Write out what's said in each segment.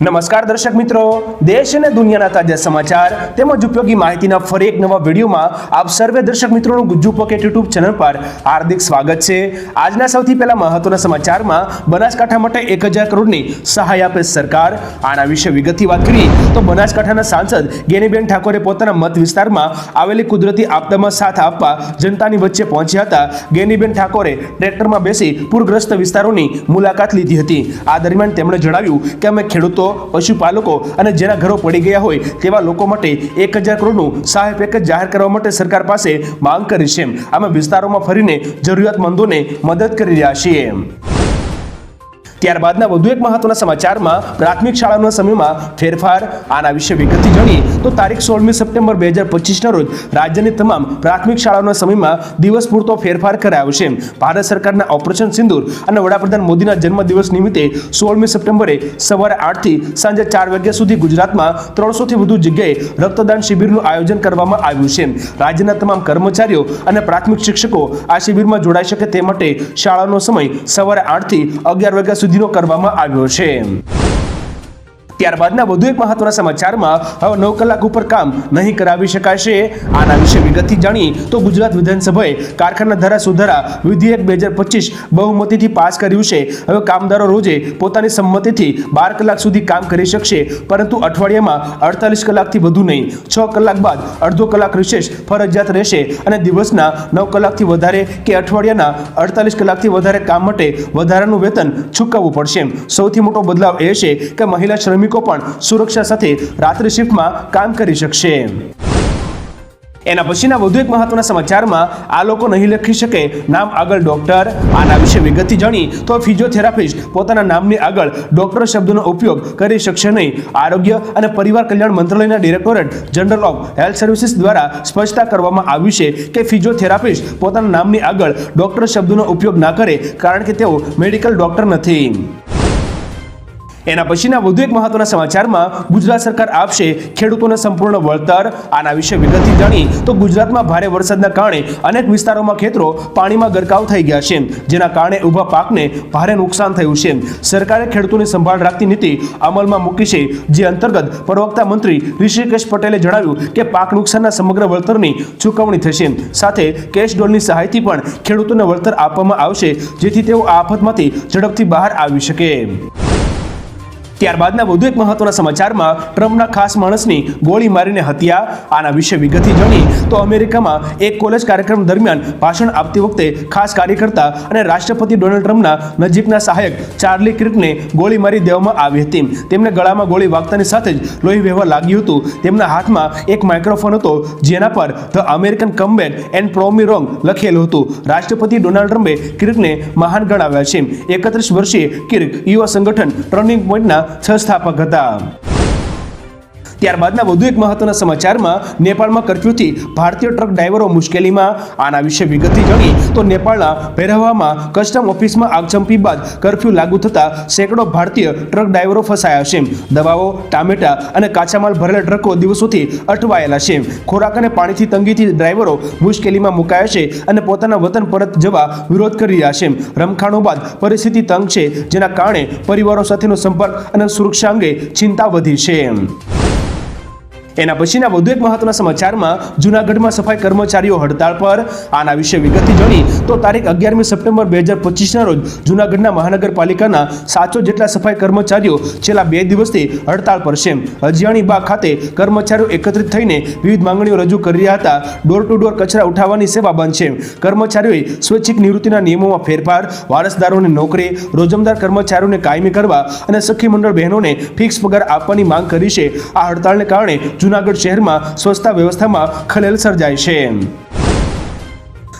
નમસ્કાર દર્શક મિત્રો, દેશ અને દુનિયાના તાજા સમાચાર તેમજ ઉપયોગી માહિતીના ફરી એક નવા વિડીયોમાં આપ સર્વે દર્શક મિત્રોનું ગુજ્જુ પોકેટ યુટ્યુબ ચેનલ પર હાર્દિક સ્વાગત છે. આજના સૌથી પહેલા મહત્વના સમાચારમાં બનાસકાંઠા માટે એક હજાર કરોડની સહાય આપે સરકાર. આના વિશે વિગતથી વાત કરીએ તો બનાસકાંઠાના સાંસદ ગેનીબેન ઠાકોરે પોતાના મત વિસ્તારમાં આવેલી કુદરતી આપદામાં સાથ આપવા જનતાની વચ્ચે પહોંચ્યા હતા. ગેનીબેન ઠાકોરે ટ્રેક્ટરમાં બેસી પૂરગ્રસ્ત વિસ્તારોની મુલાકાત લીધી હતી. આ દરમિયાન તેમણે જણાવ્યું કે અમે ખેડૂતો પશુપાલકો અને જેના ઘરો પડી ગયા હોય તેવા લોકો માટે એક હજાર કરોડનું સહાય પેકેજ જાહેર કરવા માટે સરકાર પાસે માંગ કરી છે. અમે વિસ્તારોમાં ફરીને જરૂરિયાતમંદોને મદદ કરી રહ્યા છીએ. ત્યારબાદના વધુ એક મહત્વના સમાચારમાં પ્રાથમિક શાળાના સમયમાં ફેરફાર, આના વિશે વિગતથી જાણીએ તો તારીખ સોળમી સપ્ટેમ્બર બે હજાર પચીસના રોજ રાજ્યની તમામ પ્રાથમિક શાળાઓના સમયમાં દિવસ પૂરતો ફેરફાર કરાયો છે. ભારત સરકારના ઓપરેશન સિંદુર અને વડાપ્રધાન મોદીના જન્મદિવસ નિમિત્તે સોળમી સપ્ટેમ્બરે સવારે આઠથી સાંજે ચાર વાગ્યા સુધી ગુજરાતમાં ત્રણસોથી વધુ જગ્યાએ રક્તદાન શિબિરનું આયોજન કરવામાં આવ્યું છે. રાજ્યના તમામ કર્મચારીઓ અને પ્રાથમિક શિક્ષકો આ શિબિરમાં જોડાઈ શકે તે માટે શાળાનો સમય સવારે આઠથી અગિયાર વાગ્યા સુધીનો કરવામાં આવ્યો છે. ત્યારબાદના વધુ એક મહત્વના સમાચારમાં હવે નવ કલાક ઉપર કામ નહીં કરાવી શકાશે. આના વિશે વિગતથી જાણી તો ગુજરાત વિધાનસભાએ કારખાના ધારા સુધારા વિધેયક બે હજાર પચીસ બહુમતીથી પાસ કર્યું છે. હવે કામદારો રોજે પોતાની સંમતિથી બાર કલાક સુધી કામ કરી શકશે, પરંતુ અઠવાડિયામાં અડતાલીસ કલાકથી વધુ નહીં. છ કલાક બાદ અડધો કલાક વિશેષ ફરજિયાત રહેશે અને દિવસના નવ કલાકથી વધારે કે અઠવાડિયાના અડતાલીસ કલાકથી વધારે કામ માટે વધારાનું વેતન ચૂકવવું પડશે. સૌથી મોટો બદલાવ એ છે કે મહિલા શ્રમિકો પણ સુરક્ષા સાથે રાત્રિ શિફ્ટમાં કામ કરી શકશે. એના પછીના વધુ એક મહત્વના સમાચારમાં આ લોકો નહીં લખી શકે નામ આગળ ડોક્ટર. આના વિશે વિગતથી જાણી તો ફિઝિયોથેરાપિસ્ટ પોતાના નામની આગળ ડોક્ટર શબ્દનો ઉપયોગ કરી શકશે નહીં. આરોગ્ય અને પરિવાર કલ્યાણ મંત્રાલયના directorate general of health services દ્વારા સ્પષ્ટતા કરવામાં આવ્યું છે કે ફિઝિયોથેરાપિસ્ટ પોતાના નામની આગળ ડોક્ટર શબ્દનો ઉપયોગ ના કરે કારણ કે તેઓ મેડિકલ ડોક્ટર નથી. એના પછીના વધુ એક મહત્વના સમાચારમાં ગુજરાત સરકાર આપશે ખેડૂતોને સંપૂર્ણ વળતર. આના વિશે વિગતથી જાણી તો ગુજરાતમાં ભારે વરસાદના કારણે અનેક વિસ્તારોમાં ખેતરો પાણીમાં ગરકાવ થઈ ગયા છે. જેના કારણે ઊભા પાકને ભારે નુકસાન થયું છે. સરકારે ખેડૂતોની સંભાળ રાખતી નીતિ અમલમાં મૂકી છે. જે અંતર્ગત પ્રવક્તા મંત્રી ઋષિકેશ પટેલે જણાવ્યું કે પાક નુકસાનના સમગ્ર વળતરની ચૂકવણી થશે. સાથે કેશ ડોલની સહાયથી પણ ખેડૂતોને વળતર આપવામાં આવશે. જેથી તેઓ આફતમાંથી ઝડપથી બહાર આવી શકે. ત્યારબાદના વધુ એક મહત્વના સમાચારમાં ટ્રમ્પના ખાસ માણસની ગોળી મારીને હત્યા, આના વિશે વિગતથી જાણી તો અમેરિકામાં એક કોલેજ કાર્યક્રમ દરમિયાન ભાષણ આપતી વખતે ખાસ કાર્યકર્તા અને રાષ્ટ્રપતિ ડોનાલ્ડ ટ્રમ્પના નજીકના સહાયક ચાર્લી ક્રિકને ગોળી મારી દેવામાં આવી હતી. તેમને ગળામાં ગોળી વાગતાની સાથે જ લોહી વહેવા લાગ્યું હતું. તેમના હાથમાં એક માઇક્રોફોન હતો, જેના પર ધ અમેરિકન કમબેક એન્ડ પ્રોમી રોંગ લખેલું હતું. રાષ્ટ્રપતિ ડોનાલ્ડ ટ્રમ્પે ક્રિકને મહાન ગણાવ્યા છે. એકત્રીસ વર્ષીય ક્રિક યુવા સંગઠન ટર્નિંગ પોઈન્ટના છ હતા. ત્યારબાદના વધુ એક મહત્વના સમાચારમાં નેપાળમાં કર્ફ્યુથી ભારતીય ટ્રક ડ્રાઈવરો મુશ્કેલીમાં. આના વિશે વિગતથી જાણી તો નેપાળના પહેરવામાં કસ્ટમ ઓફિસમાં આગચંપી બાદ કર્ફ્યુ લાગુ થતા સેંકડો ભારતીય ટ્રક ડ્રાઈવરો ફસાયા છે. દવાઓ, ટામેટા અને કાચા માલ ભરેલા ટ્રકો દિવસોથી અટવાયેલા છે. ખોરાક અને પાણીથી તંગીથી ડ્રાઈવરો મુશ્કેલીમાં મુકાયા છે અને પોતાના વતન પરત જવા વિરોધ કરી રહ્યા છે. રમખાણો બાદ પરિસ્થિતિ તંગ છે, જેના કારણે પરિવારો સાથેનો સંપર્ક અને સુરક્ષા અંગે ચિંતા વધી છે. એના પછીના વધુ એક મહત્વના સમાચારમાં જૂનાગઢમાં સફાઈ કર્મચારીઓ હડતાળ પર. આના વિશે વિગતથી જાણી તો તારીખ અગિયારમી સપ્ટેમ્બર બે હજાર પચીસના રોજ જૂનાગઢના મહાનગરપાલિકાના સાચો જેટલા સફાઈ કર્મચારીઓ છેલ્લા બે દિવસથી હડતાળ પર છે. અજિયાણી બાગ ખાતે કર્મચારીઓ એકત્રિત થઈને વિવિધ માંગણીઓ રજૂ કરી રહ્યા હતા. ડોર ટુ ડોર કચરા ઉઠાવવાની સેવા બંધ છે. કર્મચારીઓએ સ્વૈચ્છિક નિવૃત્તિના નિયમોમાં ફેરફાર વારસદારોને નોકરી, રોજમદાર કર્મચારીઓને કાયમી કરવા અને સખી મંડળ બહેનોને ફિક્સ પગાર આપવાની માંગ કરી છે. આ હડતાળને કારણે જૂનાગઢ શહેરમાં સ્વચ્છતા વ્યવસ્થામાં ખલેલ સર્જાય છે.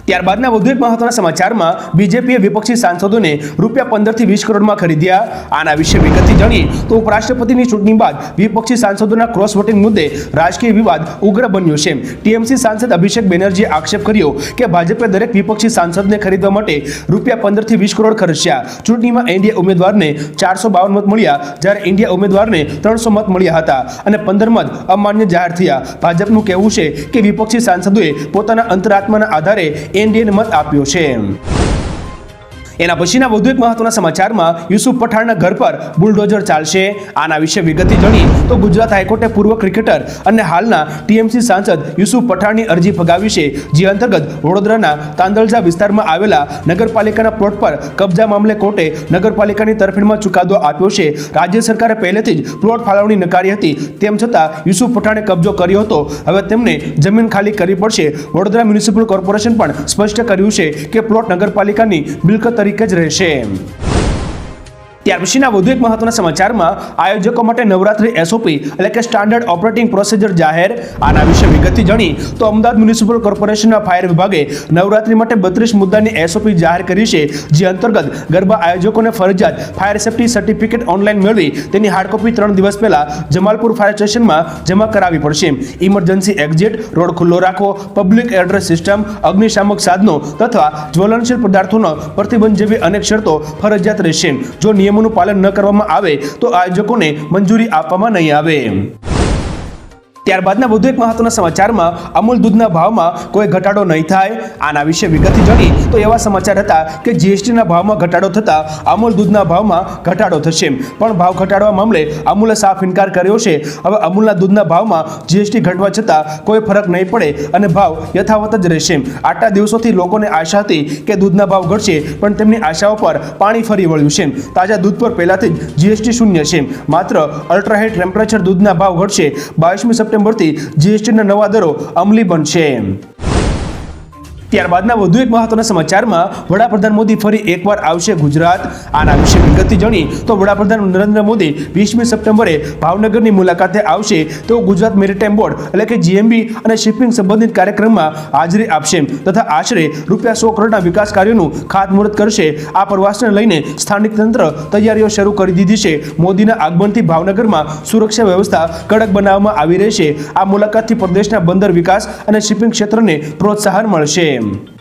ત્યારબાદના વધુ એક મહત્વના સમાચારમાં બીજેપીએ વિપક્ષી સાંસદોને રૂપિયા પંદરથી વીસ કરોડમાં ખરીદ્યા. આના વિશે વિગતથી જાણીએ તો ઉપરાષ્ટ્રપતિની ચૂંટણી બાદ વિપક્ષી સાંસદોના ક્રોસ વોટિંગ મુદ્દે રાજકીય વિવાદ ઉગ્ર બન્યો છે. ટીએમસી સાંસદ અભિષેક બેનર્જીએ આક્ષેપ કર્યો કે ભાજપે દરેક વિપક્ષી સાંસદને ખરીદવા માટે રૂપિયા પંદરથી વીસ કરોડ ખર્ચ્યા. ચૂંટણીમાં એનડીએ ઉમેદવારને ચારસો બાવન મત મળ્યા, જ્યારે ઇન્ડિયા ઉમેદવારને ત્રણસો મત મળ્યા હતા અને પંદર મત અમાન્ય જાહેર થયા. ભાજપનું કહેવું છે કે વિપક્ષી સાંસદોએ પોતાના અંતરાત્માના આધારે એનડીએને મત આપ્યો છે. એના પછીના વધુ એક મહત્વના સમાચારમાં યુસુફ પઠાણના ઘર પર બુલડોઝર ચાલશે. આના વિશે વિગતથી જણી તો ગુજરાત હાઈકોર્ટે પૂર્વ ક્રિકેટર અને હાલના ટીએમસી સાંસદ યુસુફ પઠાણની અરજી ફગાવી છે, જે અંતર્ગત વડોદરાના તાંદળજા વિસ્તારમાં આવેલા નગરપાલિકાના પ્લોટ પર કબજા મામલે કોર્ટે નગરપાલિકાની તરફેણમાં ચુકાદો આપ્યો છે. રાજ્ય સરકારે પહેલેથી જ પ્લોટ ફાળવણી નકારી હતી, તેમ છતાં યુસુફ પઠાણે કબજો કર્યો હતો. હવે તેમને જમીન ખાલી કરવી પડશે. વડોદરા મ્યુનિસિપલ કોર્પોરેશન પણ સ્પષ્ટ કર્યું છે કે પ્લોટ નગરપાલિકાની મિલકત તરીકે જ રહેશે ત્યાર પછીના વધુ એક મહત્વના સમાચારમાં આયોજકો માટે નવરાત્રી એસઓપી એટલે કે સ્ટાન્ડર્ડ ઓપરેટિંગ પ્રોસિજર જાહેર. આના વિશે વિગતથી જાણી તો અમદાવાદ મ્યુનિસિપલ કોર્પોરેશનના ફાયર વિભાગે નવરાત્રી માટે બત્રીસ મુદ્દાની એસઓપી જાહેર કરી છે, જે અંતર્ગત ગરબા આયોજકોને ફરજિયાત ફાયર સેફટી સર્ટિફિકેટ ઓનલાઈન મેળવી તેની હાર્ડ કોપી ત્રણ દિવસ પહેલા જમાલપુર ફાયર સ્ટેશનમાં જમા કરાવવી પડશે. ઇમરજન્સી એક્ઝિટ રોડ ખુલ્લો રાખવો પબ્લિક એડ્રેસ સિસ્ટમ અગ્નિશામક સાધનો તથા જ્વલનશીલ પદાર્થોનો પ્રતિબંધ જેવી અનેક શરતો ફરજિયાત રહેશે. જો નિયમોનું પાલન ન કરવામાં આવે તો આયોજકોને મંજૂરી આપવામાં નહીં આવે. ત્યારબાદના વધુ એક મહત્વના સમાચારમાં અમૂલ દૂધના ભાવમાં કોઈ ઘટાડો નહીં થાય. આના વિશે વિગતથી જાણી તો એવા સમાચાર હતા કે જીએસટીના ભાવમાં ઘટાડો થતાં અમૂલ દૂધના ભાવમાં ઘટાડો થશે. પણ ભાવ ઘટાડવા મામલે અમૂલે સાફ ઇનકાર કર્યો છે. હવે અમૂલના દૂધના ભાવમાં જીએસટી ઘટવા છતાં કોઈ ફરક નહીં પડે અને ભાવ યથાવત જ રહેશે. આટલા દિવસોથી લોકોને આશા હતી કે દૂધના ભાવ ઘટશે, પણ તેમની આશાઓ પર પાણી ફરી વળ્યું છે. તાજા દૂધ પર પહેલાથી જ જીએસટી શૂન્ય છે. માત્ર અલ્ટ્રાહાઈ ટેમ્પરેચર દૂધના ભાવ ઘટશે. બાવીસમી સપ્ટેમ્બરથી જીએસટીના નવા દરો અમલી બનશે. ત્યારબાદના વધુ એક મહત્વના સમાચારમાં વડાપ્રધાન મોદી ફરી એકવાર આવશે ગુજરાત. આના વિશે વિગતથી જાણી તો વડાપ્રધાન નરેન્દ્ર મોદી વીસમી સપ્ટેમ્બરે ભાવનગરની મુલાકાતે આવશે. તેઓ ગુજરાત મેરીટાઈમ બોર્ડ એટલે કે જીએમબી અને શિપિંગ સંબંધિત કાર્યક્રમમાં હાજરી આપશે તથા આશરે રૂપિયા સો કરોડના વિકાસ કાર્યોનું ખાતમુહૂર્ત કરશે. આ પ્રવાસને લઈને સ્થાનિક તંત્ર તૈયારીઓ શરૂ કરી દીધી છે. મોદીના આગમનથી ભાવનગરમાં સુરક્ષા વ્યવસ્થા કડક બનાવવામાં આવી રહેશે. આ મુલાકાતથી પ્રદેશના બંદર વિકાસ અને શિપિંગ ક્ષેત્રને પ્રોત્સાહન મળશે. him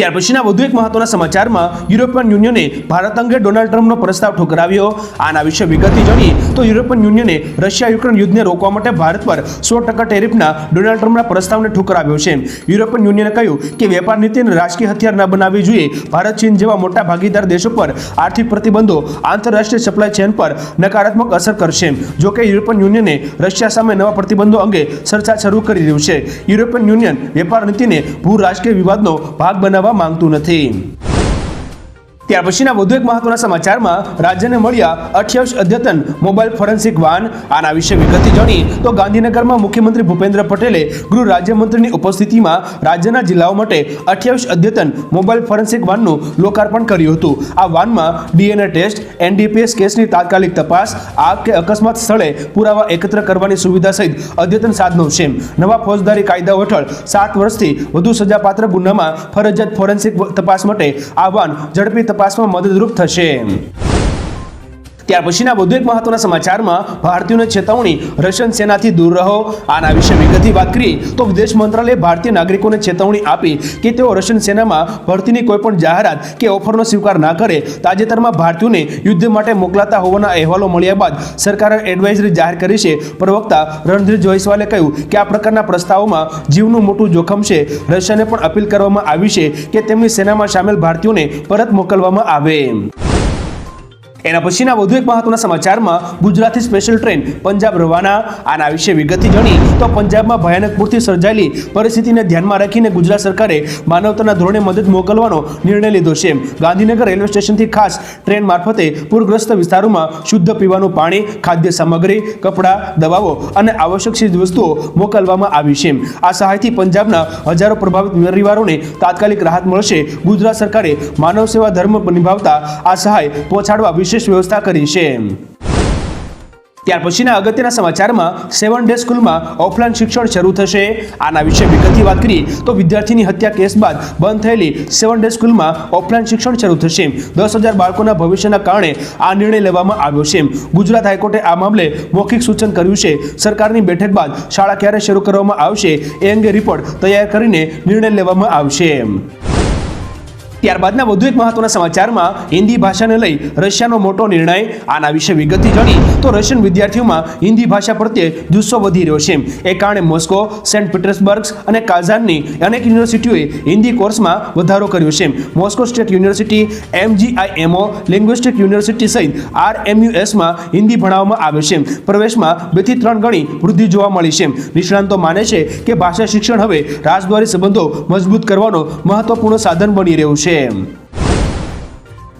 ત્યાર પછીના વધુ એક મહત્વના સમાચારમાં યુરોપિયન યુનિયને ભારત અંગે ડોનાલ્ડ ટ્રમ્પનો પ્રસ્તાવ ઠુકરાવ્યો. આના વિશે વિગતથી જાણી તો યુરોપિયન યુનિયને રશિયા યુક્રેન યુદ્ધને રોકવા માટે ભારત પર સો ટકા ટેરિફના ડોનાલ્ડ ટ્રમ્પના પ્રસ્તાવને ઠુકરાવ્યો છે. યુરોપિયન યુનિયને કહ્યું કે વેપાર નીતિને રાજકીય હથિયાર ન બનાવવી જોઈએ. ભારત, ચીન જેવા મોટા ભાગીદાર દેશો પર આર્થિક પ્રતિબંધો આંતરરાષ્ટ્રીય સપ્લાય ચેન પર નકારાત્મક અસર કરશે. જો કે યુરોપિયન યુનિયને રશિયા સામે નવા પ્રતિબંધો અંગે ચર્ચા શરૂ કરી રહ્યું છે. યુરોપિયન યુનિયન વેપાર નીતિને ભૂ રાજકીય વિવાદનો ભાગ બનાવવા માંગતું નથી ત્યાર પછીના વધુ એક મહત્વના સમાચારમાં રાજ્યને મળ્યા અઠ્યાવીસ અદ્યતન મોબાઈલ ફોરેન્સિક વાન. આના વિશે વિગતથી જાણી તો ગાંધીનગરમાં મુખ્યમંત્રી ભૂપેન્દ્ર પટેલે ગૃહ રાજ્યમંત્રીની ઉપસ્થિતિમાં રાજ્યના જિલ્લાઓ માટે અઠ્યાવીસ અદ્યતન મોબાઈલ ફોરેન્સિક વાનનું લોકાર્પણ કર્યું હતું. આ વાનમાં ડીએનએ ટેસ્ટ, એનડીપીએસ કેસની તાત્કાલિક તપાસ, આગ કે અકસ્માત સ્થળે પુરાવા એકત્ર કરવાની સુવિધા સહિત અદ્યતન સાધનો છે નવા ફોજદારી કાયદાઓ હેઠળ સાત વર્ષથી વધુ સજાપાત્ર ગુનામાં ફરજિયાત ફોરેન્સિક તપાસ માટે આ વાન ઝડપી તપાસમાં મદદરૂપ થશે. ત્યાર પછીના વધુ એક મહત્વના સમાચારમાં ભારતીયોને ચેતવણી રશિયન સેનાથી દૂર રહો. આના વિશે વિગતથી વાત કરીએ તો વિદેશ મંત્રાલયે ભારતીય નાગરિકોને ચેતવણી આપી કે તેઓ રશિયન સેનામાં ભરતીની કોઈ પણ જાહેરાત કે ઓફરનો સ્વીકાર ના કરે. તાજેતરમાં ભારતીયોને યુદ્ધ માટે મોકલાતા હોવાના અહેવાલો મળ્યા બાદ સરકારે એડવાઇઝરી જાહેર કરી છે. પ્રવક્તા રણધીર જોઈસવાલે કહ્યું કે આ પ્રકારના પ્રસ્તાવોમાં જીવનું મોટું જોખમ છે. રશિયાને પણ અપીલ કરવામાં આવી છે કે તેમની સેનામાં સામેલ ભારતીયોને પરત મોકલવામાં આવે. એના પછીના વધુ એક મહત્વના સમાચારમાં ગુજરાતી સ્પેશિયલ ટ્રેન પંજાબ રવાના. આના વિશે વિગતથી જાણી તો પંજાબમાં ભયાનક પૂરથી સર્જાયેલી પરિસ્થિતિને ધ્યાનમાં રાખીને ગુજરાત સરકારે માનવતાના ધોરણે મદદ મોકલવાનો નિર્ણય લીધો છે. ગાંધીનગર રેલવે સ્ટેશનથી ખાસ ટ્રેન મારફતે પૂરગ્રસ્ત વિસ્તારોમાં શુદ્ધ પીવાનું પાણી, ખાદ્ય સામગ્રી, કપડાં, દવાઓ અને આવશ્યક ચીજ વસ્તુઓ મોકલવામાં આવી છે. આ સહાયથી પંજાબના હજારો પ્રભાવિત પરિવારોને તાત્કાલિક રાહત મળશે. ગુજરાત સરકારે માનવ સેવા ધર્મ નિભાવતા આ સહાય પહોંચાડવા વિશેષ વ્યવસ્થા કરી છે. ત્યાર પછીના અગત્યના સમાચારમાં સેવન ડે સ્કૂલમાં ઓફલાઈન શિક્ષણ શરૂ થશે. આના વિશે વિગતથી વાત કરીએ તો વિદ્યાર્થીની હત્યા કેસ બાદ બંધ થયેલી સેવન ડે સ્કૂલમાં ઓફલાઈન શિક્ષણ શરૂ થશે. દસ હજાર બાળકોના ભવિષ્યના કારણે આ નિર્ણય લેવામાં આવ્યો છે. ગુજરાત હાઈકોર્ટે આ મામલે મૌખિક સૂચન કર્યું છે. સરકારની બેઠક બાદ શાળા ક્યારે શરૂ કરવામાં આવશે એ અંગે રિપોર્ટ તૈયાર કરીને નિર્ણય લેવામાં આવશે. ત્યારબાદના વધુ એક મહત્વના સમાચારમાં હિન્દી ભાષાને લઈ રશિયાનો મોટો નિર્ણય. આના વિશે વિગતથી જાણી, તો રશિયન વિદ્યાર્થીઓમાં હિન્દી ભાષા પ્રત્યે જુસ્સો વધી રહ્યો છે. એ કારણે મોસ્કો, સેન્ટ પીટર્સબર્ગ અને કાઝાનની અનેક યુનિવર્સિટીઓએ હિન્દી કોર્સમાં વધારો કર્યો છે. Moscow state university MGIMO linguistic university સહિત આરએમયુએસમાં હિન્દી ભણાવવામાં આવે છે. પ્રવેશમાં બેથી ત્રણ ગણી વૃદ્ધિ જોવા મળી છે. નિષ્ણાંતો માને છે કે ભાષા શિક્ષણ હવે રાજદ્વારી સંબંધો મજબૂત કરવાનો મહત્વપૂર્ણ સાધન બની રહ્યું છે. System.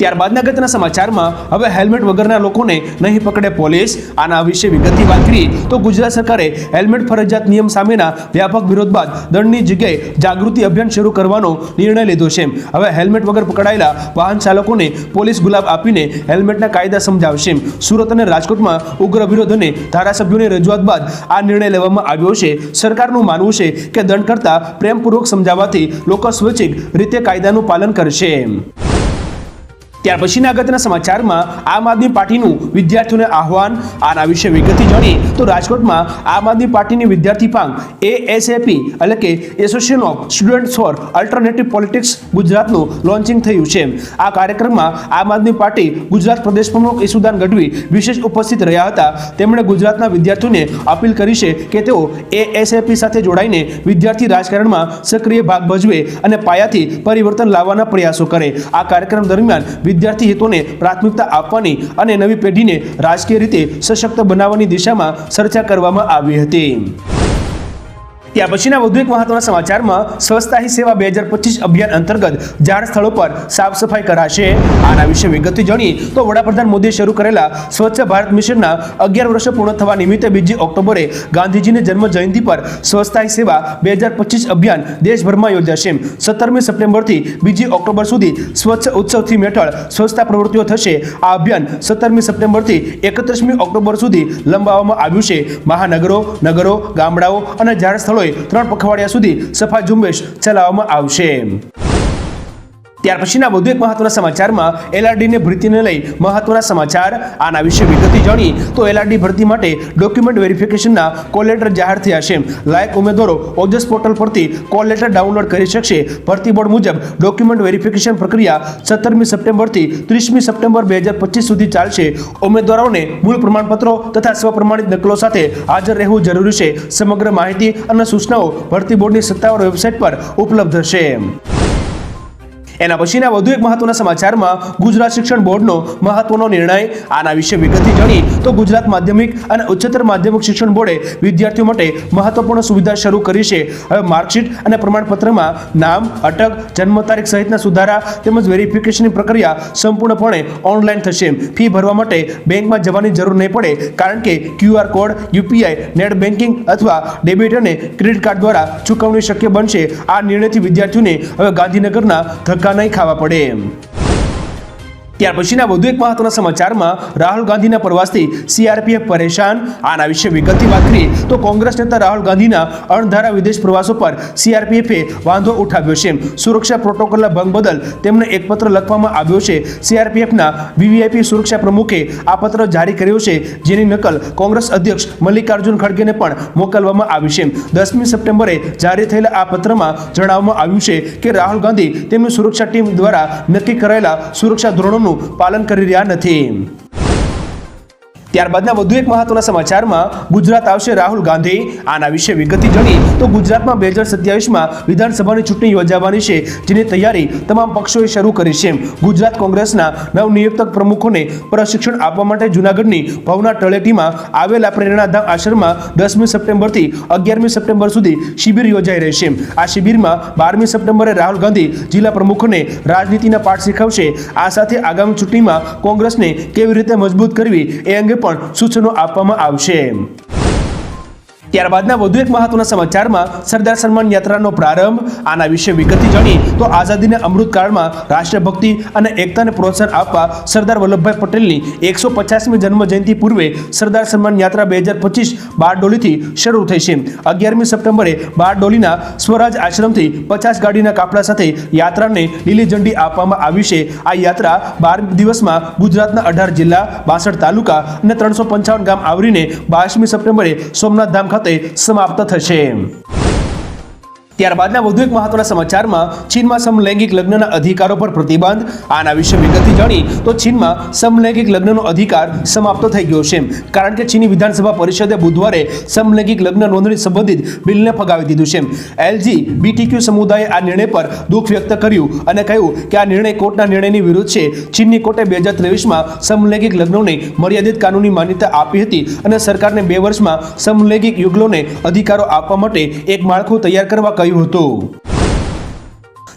ત્યારબાદના અગત્યના સમાચારમાં, હવે હેલ્મેટ વગરના લોકોને નહીં પકડે પોલીસ. આના વિશે વિગતની વાત કરીએ, તો ગુજરાત સરકારે હેલ્મેટ ફરજિયાત નિયમ સામેના વ્યાપક વિરોધ બાદ દંડની જગ્યાએ જાગૃતિ અભિયાન શરૂ કરવાનો નિર્ણય લીધો છે. હવે હેલ્મેટ વગર પકડાયેલા વાહન ચાલકોને પોલીસ ગુલાબ આપીને હેલ્મેટના કાયદા સમજાવશે. સુરત અને રાજકોટમાં ઉગ્ર વિરોધ અને ધારાસભ્યોની રજૂઆત બાદ આ નિર્ણય લેવામાં આવ્યો છે. સરકારનું માનવું છે કે દંડ કરતાં પ્રેમપૂર્વક સમજાવવાથી લોકો સ્વૈચ્છિક રીતે કાયદાનું પાલન કરશે. ત્યાર પછીના અગત્યના સમાચારમાં આમ આદમી પાર્ટીનું વિદ્યાર્થીઓને આહવાન, આના વિશે વિગતથી જાણીએ તો રાજકોટમાં આમ આદમી પાર્ટીની વિદ્યાર્થી પાંગ એએસએપી એટલે કે association of students for alternative politics ગુજરાતનું લોન્ચિંગ થયું છે. આ કાર્યક્રમમાં આમ આદમી પાર્ટી ગુજરાત પ્રદેશ પ્રમુખ ઈસુદાન ગઢવી વિશેષ ઉપસ્થિત રહ્યા હતા. તેમણે ગુજરાતના વિદ્યાર્થીઓને અપીલ કરી છે કે તેઓ એએસએપી સાથે જોડાઈને વિદ્યાર્થી રાજકારણમાં સક્રિય ભાગ ભજવે અને પાયાથી પરિવર્તન લાવવાના પ્રયાસો કરે. આ કાર્યક્રમ દરમિયાન વિદ્યાર્થી હિતોને પ્રાથમિકતા આપવાની અને નવી પેઢીને રાજકીય રીતે સશક્ત બનાવવાની દિશામાં ચર્ચા કરવામાં આવી હતી. ત્યાર પછીના વધુ એક મહત્વના સમાચારમાં સ્વચ્છતા સેવા બે હજાર પચીસ અભિયાન અંતર્ગત જાહેર સ્થળો પર સાફ સફાઈ કરાશે. આના વિશે વિગતથી જાણીએ તો વડાપ્રધાન મોદીએ શરૂ કરેલા સ્વચ્છ ભારત મિશનના અગિયાર વર્ષ પૂર્ણ થવા નિમિત્તે બીજી ઓક્ટોબરે ગાંધીજીની જન્મ જયંતિ પર સ્વચ્છતા સેવા બે હજાર પચીસ અભિયાન દેશભરમાં યોજાશે. સત્તરમી સપ્ટેમ્બરથી બીજી ઓક્ટોબર સુધી સ્વચ્છ ઉત્સવ થીમ હેઠળ સ્વચ્છતા પ્રવૃત્તિઓ થશે. આ અભિયાન સત્તરમી સપ્ટેમ્બરથી એકત્રીસમી ઓક્ટોબર સુધી લંબાવવામાં આવ્યું છે. મહાનગરો, નગરો, ગામડાઓ અને જાહેર સ્થળોએ ત્રણ પખવાડિયા સુધી સફાઈ ઝુંબેશ ચલાવવામાં આવશે. ત્યાર પછીના વધુ એક મહત્વના સમાચારમાં એલઆરડીને ભરતીને લઈ મહત્વના સમાચાર. આના વિશે વિગતે જાણી તો એલઆરડી ભરતી માટે ડોક્યુમેન્ટ વેરિફિકેશનના કોલ લેટર જાહેર થયા છે. લાયક ઉમેદવારો ઓજસ પોર્ટલ પરથી કોલ લેટર ડાઉનલોડ કરી શકશે. ભરતી બોર્ડ મુજબ ડોક્યુમેન્ટ વેરિફિકેશન પ્રક્રિયા સત્તરમી સપ્ટેમ્બરથી ત્રીસમી સપ્ટેમ્બર બે હજાર પચીસ સુધી ચાલશે. ઉમેદવારોને મૂળ પ્રમાણપત્રો તથા સ્વપ્રમાણિત નકલો સાથે હાજર રહેવું જરૂરી છે. સમગ્ર માહિતી અને સૂચનાઓ ભરતી બોર્ડની સત્તાવાર વેબસાઇટ પર ઉપલબ્ધ હશે એના પછીના વધુ એક મહત્વના સમાચારમાં ગુજરાત શિક્ષણ બોર્ડનો મહત્વનો નિર્ણય. આના વિશે વિગતથી જાણી તો ગુજરાત માધ્યમિક અને ઉચ્ચતર માધ્યમિક શિક્ષણ બોર્ડે વિદ્યાર્થીઓ માટે મહત્વપૂર્ણ સુવિધા શરૂ કરી છે. હવે માર્કશીટ અને પ્રમાણપત્રમાં નામ, અટક, જન્મ તારીખ સહિતના સુધારા તેમજ વેરિફિકેશનની પ્રક્રિયા સંપૂર્ણપણે ઓનલાઈન થશે. ફી ભરવા માટે બેંકમાં જવાની જરૂર નહીં પડે, કારણ કે QR code UPI net banking અથવા ડેબિટ અને ક્રેડિટ કાર્ડ દ્વારા ચૂકવણી શક્ય બનશે. આ નિર્ણયથી વિદ્યાર્થીઓને હવે ગાંધીનગરના ધક્કા નહીં ખાવા પડે ત્યાર પછીના વધુ એક મહત્વના સમાચારમાં રાહુલ ગાંધીના પ્રવાસથી સીઆરપીએફ પરેશાન. આના વિશે વિગતથી વાત કરીએ તો કોંગ્રેસ નેતા રાહુલ ગાંધીના અણધારા વિદેશ પ્રવાસો પર સીઆરપીએફે વાંધો ઉઠાવ્યો છે. સુરક્ષા પ્રોટોકોલના ભંગ બદલ તેમને એક પત્ર લખવામાં આવ્યો છે. સીઆરપીએફના વીવીઆઈપી સુરક્ષા પ્રમુખે આ પત્ર જારી કર્યો છે, જેની નકલ કોંગ્રેસ અધ્યક્ષ મલ્લિકાર્જુન ખડગેને પણ મોકલવામાં આવી છે. દસમી સપ્ટેમ્બરે જારી થયેલા આ પત્રમાં જણાવવામાં આવ્યું છે કે રાહુલ ગાંધી તેમની સુરક્ષા ટીમ દ્વારા નક્કી કરાયેલા સુરક્ષા ધોરણોનું પાલન કરી રહ્યા નથી. ત્યારબાદના વધુ એક મહત્વના સમાચારમાં ગુજરાત આવશે રાહુલ ગાંધી. આના વિશે વિગતિ જણી તો ગુજરાતમાં બે હજાર સત્યાવીસમાં વિધાનસભાની ચૂંટણી યોજાવાની છે, જેની તૈયારી તમામ પક્ષોએ શરૂ કરી છે. ગુજરાત કોંગ્રેસના નવનિયુક્ત પ્રમુખોને પ્રશિક્ષણ આપવા માટે જૂનાગઢની ભવના તળેટીમાં આવેલા પ્રેરણાધામ આશ્રમમાં દસમી સપ્ટેમ્બરથી અગિયારમી સપ્ટેમ્બર સુધી શિબિર યોજાઈ રહેશે આ શિબિરમાં બારમી સપ્ટેમ્બરે રાહુલ ગાંધી જિલ્લા પ્રમુખોને રાજનીતિના પાઠ શીખવશે. આ સાથે આગામી ચૂંટણીમાં કોંગ્રેસને કેવી રીતે મજબૂત કરવી એ અંગે પણ સૂચનો આપવામાં આવશે. ત્યારબાદના વધુ એક મહત્વના સમાચારમાં સરદાર સન્માન યાત્રાનો પ્રારંભ, આના વિશે વિગતથી જાણી તો આઝાદીના અમૃતકાળમાં રાષ્ટ્રભક્તિ અને એકતાને પ્રોત્સાહન આપવા સરદાર વલ્લભભાઈ પટેલની એકસો પચાસમી જન્મ જયંતિ પૂર્વે સરદાર સન્માન યાત્રા બે હજાર પચીસ બારડોલીથી શરૂ થઈ છે. અગિયારમી સપ્ટેમ્બરે બારડોલીના સ્વરાજ આશ્રમથી પચાસ ગાડીના કાફલા સાથે યાત્રાને લીલી ઝંડી આપવામાં આવી છે. આ યાત્રા બાર દિવસમાં ગુજરાતના અઢાર જિલ્લા, બાસઠ તાલુકા અને ત્રણસો પંચાવન ગામ આવરીને બાવીસમી સપ્ટેમ્બરે સોમનાથ ધામ ખાતે સમાપ્ત થશે. ત્યારબાદના વધુ એક મહત્વના સમાચારમાં ચીનમાં સમલૈંગિક લગ્નના અધિકારો પર પ્રતિબંધ. આના વિશે વિગતથી જાણી તો ચીનમાં સમલૈંગિક લગ્નનો અધિકાર સમાપ્ત થઈ ગયો છે. કારણ કે ચીની વિધાનસભા પરિષદે બુધવારે સમલૈંગિક લગ્ન નોંધણી સંબંધિત બિલને ફગાવી દીધું છે. એલજી બીટીક્યુ સમુદાયે આ નિર્ણય પર દુઃખ વ્યક્ત કર્યું અને કહ્યું કે આ નિર્ણય કોર્ટના નિર્ણયની વિરુદ્ધ છે. ચીનની કોર્ટે બે હજાર ત્રેવીસમાં સમલૈંગિક લગ્નોને મર્યાદિત કાનૂની માન્યતા આપી હતી અને સરકારને બે વર્ષમાં સમલૈંગિક યુગલોને અધિકારો આપવા માટે એક માળખું તૈયાર કરવા કહ્યું હતું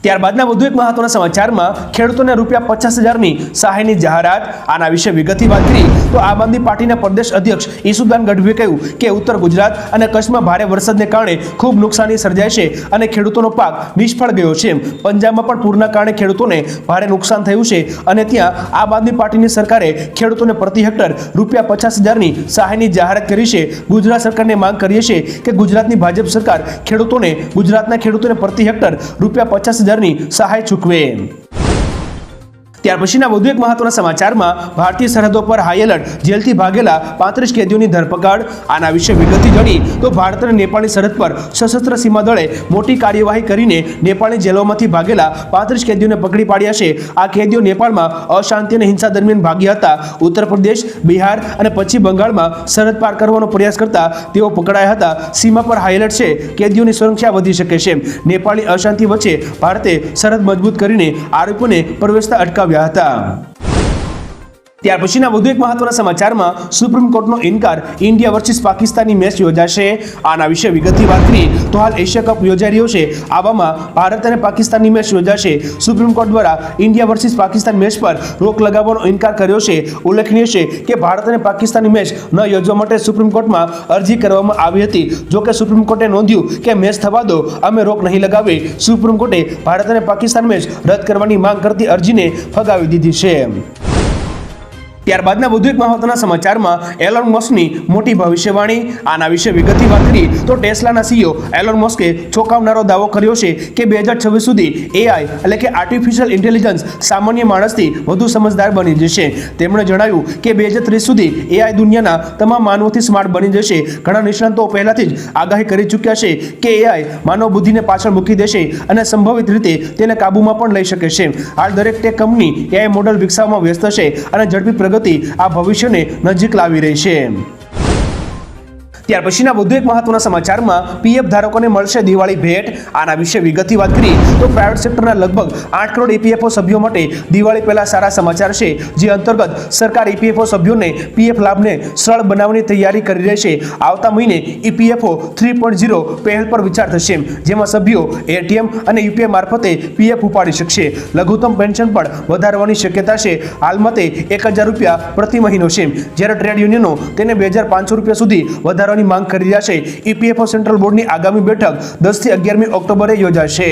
ત્યારબાદના વધુ એક મહત્વના સમાચારમાં ખેડૂતોને રૂપિયા પચાસ હજારની સહાયની જાહેરાત, આના વિશે વિગતથી વાત કરી, તો આમ આદમી પાર્ટીના પ્રદેશ અધ્યક્ષ ઈસુદાન ગઢવીએ કહ્યું કે ઉત્તર ગુજરાત અને કચ્છમાં ભારે વરસાદને કારણે ખૂબ નુકસાની સર્જાય છે અને ખેડૂતોનો પાક નિષ્ફળ ગયો છે પંજાબમાં પણ પૂરના કારણે ખેડૂતોને ભારે નુકસાન થયું છે અને ત્યાં આમ આદમી પાર્ટીની સરકારે ખેડૂતોને પ્રતિ હેક્ટર રૂપિયા પચાસ હજારની સહાયની જાહેરાત કરી છે. ગુજરાત સરકારને માંગ કરીએ છીએ કે ગુજરાતની ભાજપ સરકાર ખેડૂતોને, ગુજરાતના ખેડૂતોને પ્રતિ હેક્ટર રૂપિયા પચાસ હજારની સહાય ચૂકવે. ત્યાર પછીના વધુ એક મહત્વના સમાચારમાં ભારતીય સરહદો પર હાઈ એલર્ટ જેલથી ભાગેલા પાંત્રીસ કેદીઓની ધરપકડ. આના વિશે વિગતથી જાણી તો ભારત અને નેપાળની સરહદ પર સશસ્ત્ર સીમા દળે મોટી કાર્યવાહી કરીને નેપાળની જેલોમાંથી ભાગેલા પાંત્રીસ કેદીઓને પકડી પાડ્યા છે. આ કેદીઓ નેપાળમાં અશાંતિ અને હિંસા દરમિયાન ભાગ્યા હતા. ઉત્તર પ્રદેશ, બિહાર અને પશ્ચિમ બંગાળમાં સરહદ પાર કરવાનો પ્રયાસ કરતા તેઓ પકડાયા હતા. સીમા પર હાઈ એલર્ટ છે. કેદીઓની સુરક્ષા વધી શકે છે. નેપાળની અશાંતિ વચ્ચે ભારતે સરહદ મજબૂત કરીને આરોપીઓને પ્રવેશતા અટકાવ્યા હતા ત્યાર પછીના વધુ એક મહત્વના સમાચારમાં સુપ્રીમ કોર્ટનો ઇનકાર ઇન્ડિયા વર્સિસ પાકિસ્તાનની મેચ યોજાશે. આના વિશે વિગતથી વાત કરી તો હાલ એશિયા કપ યોજાઈ રહ્યો છે. આવામાં ભારત અને પાકિસ્તાનની મેચ યોજાશે. સુપ્રીમ કોર્ટ દ્વારા ઇન્ડિયા વર્સિસ પાકિસ્તાન મેચ પર રોક લગાવવાનો ઇનકાર કર્યો છે. ઉલ્લેખનીય છે કે ભારત અને પાકિસ્તાનની મેચ ન યોજવા માટે સુપ્રીમ કોર્ટમાં અરજી કરવામાં આવી હતી. જો કે સુપ્રીમ કોર્ટે નોંધ્યું કે મેચ થવા દો, અમે રોક નહીં લગાવી સુપ્રીમ કોર્ટે ભારત અને પાકિસ્તાન મેચ રદ કરવાની માંગ કરતી અરજીને ફગાવી દીધી છે. ત્યારબાદના વધુ એક મહત્વના સમાચારમાં એલોન મસ્કની મોટી ભવિષ્યવાણી. આના વિશે વિગતની વાત કરી તો ટેસ્લાના સીઈઓ એલોન મસ્કે ચોંકાવનારો દાવો કર્યો છે કે બે હજાર છવ્વીસ સુધી એઆઈ એટલે કે આર્ટિફિશિયલ ઇન્ટેલિજન્સ સામાન્ય માણસથી વધુ સમજદાર બની જશે. તેમણે જણાવ્યું કે બે હજાર ત્રીસ સુધી એઆઈ દુનિયાના તમામ માનવોથી સ્માર્ટ બની જશે. ઘણા નિષ્ણાંતો પહેલાથી જ આગાહી કરી ચૂક્યા છે કે એઆઈ માનવ બુદ્ધિને પાછળ મૂકી દેશે અને સંભવિત રીતે તેને કાબૂમાં પણ લઈ શકે છે. હાલ દરેક ટેક કંપની એઆઈ મોડલ વિકસાવવામાં વ્યસ્ત છે અને ઝડપી પ્રગતિ આ ભવિષ્યને નજીક લાવી રહી છે. ત્યાર પછીના વધુ એક મહત્વના સમાચારમાં પીએફ ધારકોને મળશે દિવાળી ભેટ. આના વિશે વિગતથી વાત કરી તો પ્રાઇવેટ સેક્ટરના લગભગ આઠ કરોડ ઈપીએફઓ સભ્યો માટે દિવાળી પહેલા સારા સમાચાર છે, જે અંતર્ગત સરકાર ઈપીએફઓ સભ્યોને પીએફ લાભને સરળ બનાવવાની તૈયારી કરી રહી છે. આવતા મહિને ઈપીએફઓ થ્રી પોઈન્ટ ઝીરો પહેલ પર વિચાર થશે. જેમાં સભ્યો એટીએમ અને યુપીઆઈ મારફતે પીએફ ઉપાડી શકશે. લઘુત્તમ પેન્શન પણ વધારવાની શક્યતા છે. હાલમાં તે એક હજાર રૂપિયા પ્રતિ મહિનો છે. જ્યારે ટ્રેડ યુનિયનો તેને બે હજાર પાંચસો રૂપિયા સુધી વધારવાની માંગ કરી રહ્યા છે. ઈપીએફઓ સેન્ટ્રલ બોર્ડની આગામી બેઠક દસથી અગિયારમી ઓક્ટોબરે યોજાશે.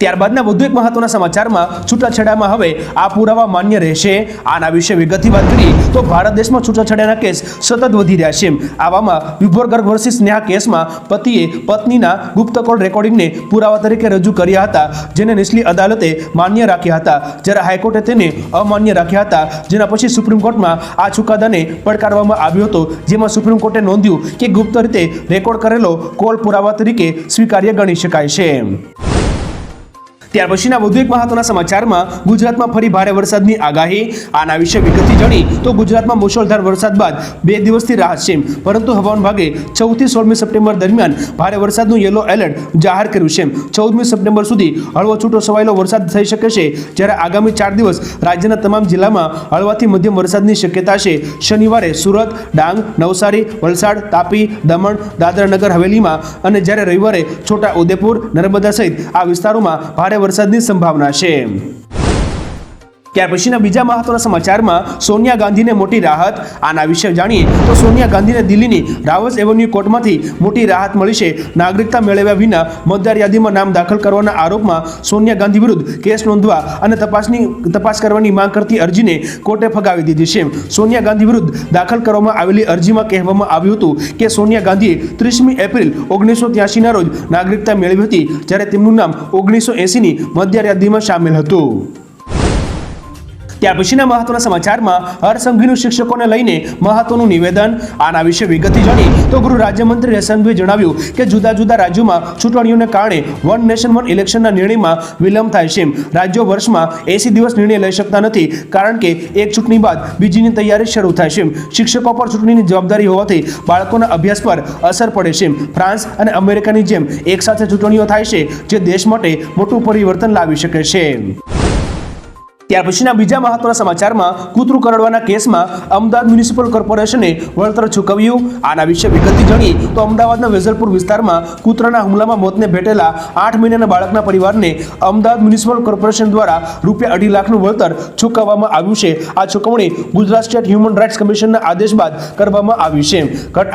ત્યારબાદના વધુ એક મહત્વના સમાચારમાં છૂટાછેડામાં હવે આ પુરાવા માન્ય રહેશે. આના વિશે વિગતથી વાત કરી તો ભારત દેશમાં છૂટાછેડાના કેસ સતત વધી રહ્યા છે. આવામાં વિભોર ગર્ગ વર્સિસ નેહા કેસમાં પતિએ પત્નીના ગુપ્ત કોલ રેકોર્ડિંગને પુરાવા તરીકે રજૂ કર્યા હતા, જેને નીચલી અદાલતે માન્ય રાખ્યા હતા. જ્યારે હાઈકોર્ટે તેને અમાન્ય રાખ્યા હતા, જેના પછી સુપ્રીમ કોર્ટમાં આ ચુકાદાને પડકારવામાં આવ્યો હતો. જેમાં સુપ્રીમ કોર્ટે નોંધ્યું કે ગુપ્ત રીતે રેકોર્ડ કરેલો કોલ પુરાવા તરીકે સ્વીકાર્ય ગણી શકાય છે. ત્યાર પછીના વધુ એક મહત્વના સમાચારમાં ગુજરાતમાં ફરી ભારે વરસાદની આગાહી. આના વિશે વિગતથી જાણી તો ગુજરાતમાં મુશળધાર વરસાદ બાદ બે દિવસથી રાહત છે પરંતુ હવામાન વિભાગે ચૌદથી સોળમી સપ્ટેમ્બર દરમિયાન ભારે વરસાદનું યલો એલર્ટ જાહેર કર્યું છે ચૌદમી સપ્ટેમ્બર સુધી હળવો છૂટો છવાયેલો વરસાદ થઈ શકે છે. જ્યારે આગામી ચાર દિવસ રાજ્યના તમામ જિલ્લામાં હળવાથી મધ્યમ વરસાદની શક્યતા છે. શનિવારે સુરત, ડાંગ, નવસારી, વલસાડ, તાપી, દમણ દાદરા નગર હવેલીમાં અને જ્યારે રવિવારે છોટા ઉદેપુર, નર્મદા સહિત આ વિસ્તારોમાં ભારે વરસાદની સંભાવના છે. ત્યાર પછીના બીજા મહત્વના સમાચારમાં સોનિયા ગાંધીને મોટી રાહત. આના વિશે જાણીએ તો સોનિયા ગાંધીને દિલ્હીની રાવસ એવન્યુ કોર્ટમાંથી મોટી રાહત મળી છે. નાગરિકતા મેળવ્યા વિના મતદાર યાદીમાં નામ દાખલ કરવાના આરોપમાં સોનિયા ગાંધી વિરુદ્ધ કેસ નોંધવા અને તપાસની, તપાસ કરવાની માંગ કરતી અરજીને કોર્ટે ફગાવી દીધી છે. સોનિયા ગાંધી વિરુદ્ધ દાખલ કરવામાં આવેલી અરજીમાં કહેવામાં આવ્યું હતું કે સોનિયા ગાંધીએ ત્રીસમી એપ્રિલ ઓગણીસો ત્યાસીના રોજ નાગરિકતા મેળવી હતી, જ્યારે તેમનું નામ ઓગણીસો એંસીની મતદાર યાદીમાં સામેલ હતું. ત્યાર પછીના મહત્વના સમાચારમાં હરસંઘવીનું શિક્ષકોને લઈને મહત્વનું નિવેદન. આના વિશે વિગતથી જાણી તો ગૃહ રાજ્યમંત્રી હરસંઘવીએ જણાવ્યું કે જુદા જુદા રાજ્યોમાં ચૂંટણીઓને કારણે વન નેશન વન ઇલેક્શનના નિર્ણયમાં વિલંબ થાય છે. રાજ્યો વર્ષમાં એસી દિવસ નિર્ણય લઈ શકતા નથી કારણ કે એક ચૂંટણી બાદ બીજીની તૈયારી શરૂ થાય છે. શિક્ષકો પર ચૂંટણીની જવાબદારી હોવાથી બાળકોના અભ્યાસ પર અસર પડે છે. ફ્રાન્સ અને અમેરિકાની જેમ એક સાથે ચૂંટણીઓ થાય છે, જે દેશ માટે મોટું પરિવર્તન લાવી શકે છે. ત્યાર પછીના બીજા મહત્વના સમાચારમાં કૂતરું કરડવાના કેસમાં અમદાવાદ મ્યુનિસિપલ કોર્પોરેશને વળતર ચૂકવ્યું. આના વિશે વિગતથી જણી તો અમદાવાદના વેઝલપુર વિસ્તારમાં કૂતરાના હુમલામાં મોતને ભેટેલા આઠ મહિનાના બાળકના પરિવારને અમદાવાદ મ્યુનિસિપલ કોર્પોરેશન દ્વારા રૂપિયા અઢી લાખનું વળતર ચૂકવવામાં આવ્યું છે. આ ચૂકવણી ગુજરાત સ્ટેટ હ્યુમન રાઇટ્સ કમિશનના આદેશ બાદ કરવામાં આવી છે.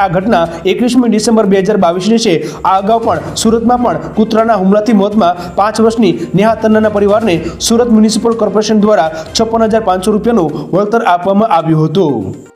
આ ઘટના એકવીસમી ડિસેમ્બર બે હજાર બાવીસની છે. આ અગાઉ પણ સુરતમાં પણ કૂતરાના હુમલાથી મોતમાં પાંચ વર્ષની નેહા તન્નાના પરિવારને સુરત મ્યુનિસિપલ કોર્પોરેશન દ્વારા છપ્પન હજાર પાંચસો રૂપિયાનું વળતર આપવામાં આવ્યું હતું.